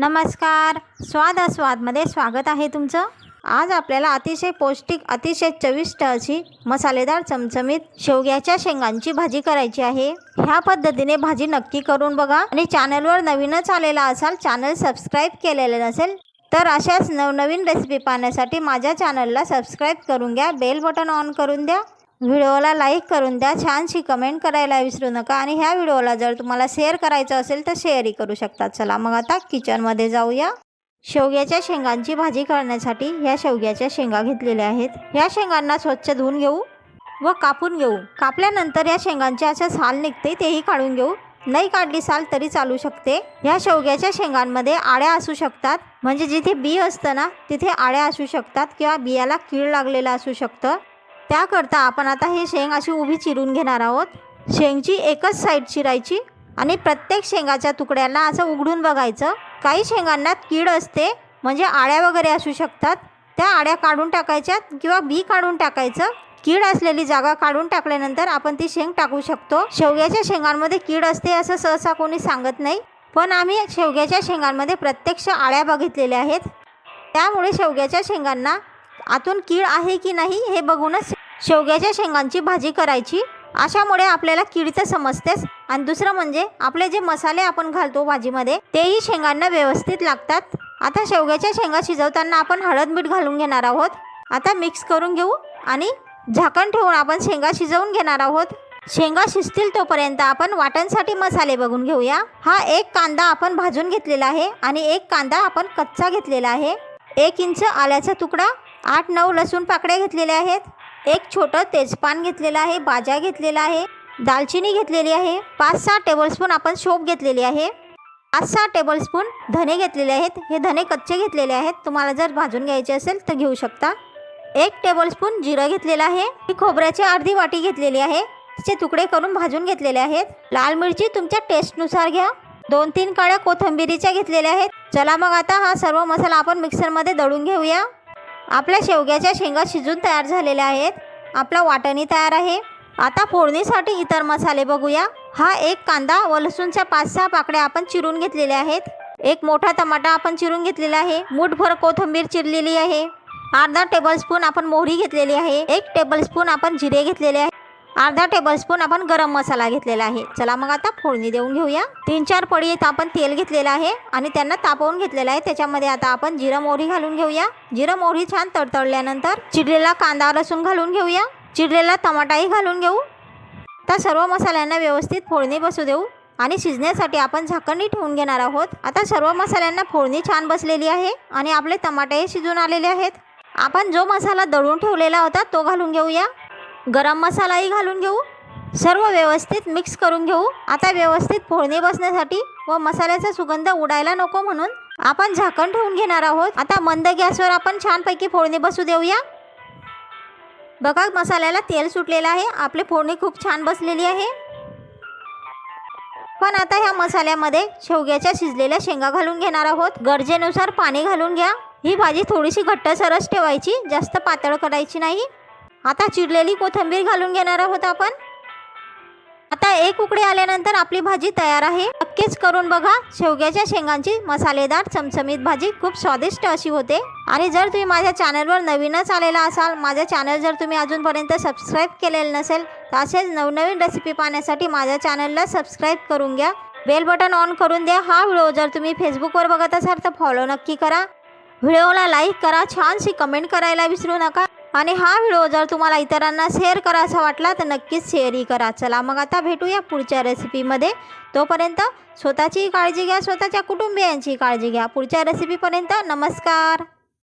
नमस्कार. स्वाद अस्वादमध्ये स्वागत आहे तुमचं. आज आपल्याला अतिशय पौष्टिक अतिशय चविष्ट अशी मसालेदार चमचमीत शेवग्याच्या शेंगांची भाजी करायची आहे. ह्या पद्धतीने भाजी नक्की करून बघा. आणि चॅनलवर नवीनच आलेला असाल चॅनल सबस्क्राईब केलेलं नसेल तर अशाच नवनवीन रेसिपी पाहण्यासाठी माझ्या चॅनलला सबस्क्राईब करून घ्या. बेल बटन ऑन करून द्या. व्हिडिओला लाईक करून द्या छानशी कमेंट करायला विसरू नका आणि ह्या व्हिडिओला जर तुम्हाला शेअर करायचं असेल तर शेअरही करू शकता चला मग आता किचनमध्ये जाऊया. शेवग्याच्या शेंगांची भाजी करण्यासाठी ह्या शेवग्याच्या शेंगा घेतलेल्या आहेत. ह्या शेंगांना स्वच्छ धुवून घेऊ व कापून घेऊ. कापल्यानंतर या शेंगांचे अशा साल निघते तेही काढून घेऊ. नाही काढली साल तरी चालू शकते. ह्या शेवग्याच्या शेंगांमध्ये आळ्या असू शकतात. म्हणजे जिथे बी असतं ना तिथे आळ्या असू शकतात किंवा बियाला कीड लागलेला असू शकतं. त्याकरता आपण आता हे शेंग अशी उभी चिरून घेणार आहोत. शेंगची एकच साईड चिरायची आणि प्रत्येक शेंगाच्या तुकड्याला असं उघडून बघायचं. काही शेंगांना कीड असते म्हणजे आळ्या वगैरे असू शकतात. त्या आळ्या काढून टाकायच्यात किंवा बी काढून टाकायचं. कीड असलेली जागा काढून टाकल्यानंतर आपण ती शेंग टाकू शकतो. शेवग्याच्या शेंगांमध्ये कीड असते असं सहसा कोणी सांगत नाही. पण आम्ही शेवग्याच्या शेंगांमध्ये प्रत्यक्ष आळ्या बघितलेल्या आहेत. त्यामुळे शेवग्याच्या शेंगांना आतून कीड आहे की नाही हे बघूनच शेवग्याच्या शेंगांची भाजी करायची. अशामुळे आपल्याला कीड तर समजतेच. आणि दुसरं म्हणजे आपले जे मसाले आपण घालतो भाजीमध्ये तेही शेंगांना व्यवस्थित लागतात. आता शेवग्याच्या शेंगा शिजवताना आपण हळद मीठ घालून घेणार आहोत. आता मिक्स करून घेऊ आणि झाकण ठेवून आपण शेंगा शिजवून घेणार आहोत. शेंगा शिजतील तोपर्यंत आपण वाटणसाठी मसाले बघून घेऊया. हा एक कांदा आपण भाजून घेतलेला आहे आणि एक कांदा आपण कच्चा घेतलेला आहे. एक इंच आल्याचा तुकडा आठ नऊ लसूण पाकड्या घेतलेल्या आहेत. एक छोटं तेजपान घेतलेलं आहे बाजा घेतलेला आहे दालचिनी घेतलेली आहे पाच सहा टेबलस्पून आपण शोप घेतलेली आहे पाच सहा टेबलस्पून धने घेतलेले आहेत. हे धने कच्चे घेतलेले आहेत. तुम्हाला जर भाजून घ्यायचे असेल तर घेऊ शकता. एक टेबलस्पून जिरं घेतलेलं आहे. ही खोबऱ्याची अर्धी वाटी घेतलेली आहे. तिचे तुकडे करून भाजून घेतलेले आहेत. लाल मिरची तुमच्या टेस्टनुसार घ्या. दोन तीन काळ्या कोथिंबिरीच्या घेतलेल्या आहेत. चला मग आता हा सर्व मसाला आपण मिक्सरमध्ये दळून घेऊया. आपल्या शेवग्याच्या शेंगा शिजून तयार झालेल्या आहेत. आपला वाटणी तयार आहे. आता फोडणीसाठी इतर मसाले बघूया. हा एक कांदा व लसूणच्या पाच सहा पाकड्या आपण चिरून घेतलेल्या आहेत. एक मोठा टमाटा आपण चिरून घेतलेला आहे. मूठभर कोथिंबीर चिरलेली आहे. अर्धा टेबलस्पून आपण मोहरी घेतलेली आहे. एक टेबलस्पून आपण जिरे घेतलेले आहे अर्धा टेबलस्पून आपण गरम मसाला घेतलेला आहे. चला मग आता फोडणी देऊन घेऊया. तीन चार पडी आपण तेल घेतलेलं आहे आणि त्यांना तापवून घेतलेलं आहे. त्याच्यामध्ये आता आपण जिरं मोहरी घालून घेऊया. जिरं मोहरी छान तडतडल्यानंतर चिरलेला कांदा लसूण घालून घेऊया. चिरलेला टमाटाही घालून घेऊ. आता सर्व मसाल्यांना व्यवस्थित फोडणी बसू देऊ. आणि शिजण्यासाठी आपण झाकणी ठेवून घेणार आहोत. आता सर्व मसाल्यांना फोडणी छान बसलेली आहे आणि आपले टमाटेही शिजून आलेले आहेत. आपण जो मसाला दळून ठेवलेला होता तो घालून घेऊया. गरम मसालाही घालून घेऊ. सर्व व्यवस्थित मिक्स करून घेऊ. आता व्यवस्थित फोडणी बसण्यासाठी व मसाल्याचा सुगंध उडायला नको म्हणून आपण झाकण ठेवून घेणार आहोत. आता मंद गॅसवर आपण छानपैकी फोडणी बसू देऊया. बघा मसाल्याला तेल सुटलेलं आहे. आपली फोडणी खूप छान बसलेली आहे. पण आता ह्या मसाल्यामध्ये शेवग्याच्या शिजलेल्या शेंगा घालून घेणार आहोत. गरजेनुसार पाणी घालून घ्या. ही भाजी थोडीशी घट्टसरच ठेवायची. जास्त पातळ करायची नाही. आता चिरलेली कोथिंबीर घालून घेणार आहोत आपण. आता एक उकडी आल्यानंतर आपली भाजी तयार आहे. नक्कीच करून बघा. शेवग्याच्या शेंगांची मसालेदार चमचमीत भाजी खूप स्वादिष्ट अशी होते. आणि जर तुम्ही माझ्या चॅनलवर नवीनच आलेला असाल माझ्या चॅनल जर तुम्ही अजूनपर्यंत सबस्क्राईब केलेलं नसेल तर असेच नवनवीन रेसिपी पाहण्यासाठी माझ्या चॅनलला सबस्क्राईब करून घ्या. बेल बटन ऑन करून द्या. हा व्हिडिओ जर तुम्ही फेसबुकवर बघत असाल तर फॉलो नक्की करा. व्हिडिओला लाईक करा. छानशी कमेंट करायला विसरू नका. आणि हा व्हिडिओ जर तुम्हाला इतरांना शेअर करायचा वाटला तर नक्कीच शेअरही करा. चला मग आता भेटूया पुढच्या रेसिपीमध्ये तोपर्यंत स्वतःची काळजी घ्या स्वतःच्या कुटुंबियांची काळजी घ्या. पुढच्या रेसिपीपर्यंत नमस्कार.